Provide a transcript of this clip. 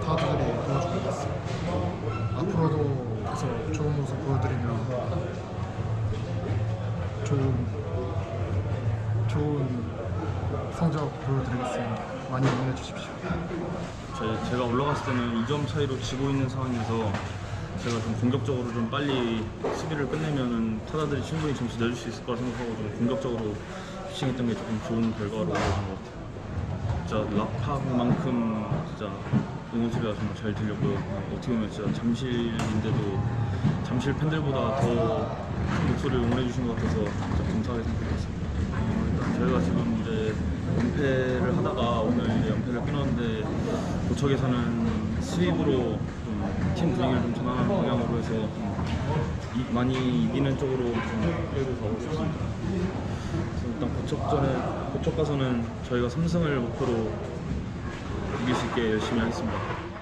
타자들이 도와주고 있습니다. 앞으로도 계속 좋은 모습 보여드리면 좋은 좋은 성적 보여드리겠습니다. 많이 응원해 주십시오. 제, 제가 올라갔을 때는 2점 차이로 지고 있는 상황에서 제가 좀 공격적으로 좀 빨리 수비를 끝내면은 타자들이 충분히 점수 내줄 수 있을 거라 생각하고 좀 공격적으로 피칭했던 게 조금 좋은 결과로 이어진 것 같아요. 진짜 락파만큼 진짜 응원 소리가 정말 잘 들렸고요. 어, 어떻게 보면 진짜 잠실인데도 잠실 팬들보다 더 큰 목소리를 응원해 주신 것 같아서 감사하게 생각했습니다. 어, 일단 저희가 지금 이제 연패를 하다가 오늘 이제 연패를 끊었는데 도척에 서는 스윕으로 좀팀 분위기를 좀 전환하는 방향으로 해서 많이 이기는 쪽으로 좀 끌고 가고 싶습니다. 일단 고척전에 고척 가서는 저희가 3승을 목표로 이길 수 있게 열심히 하겠습니다.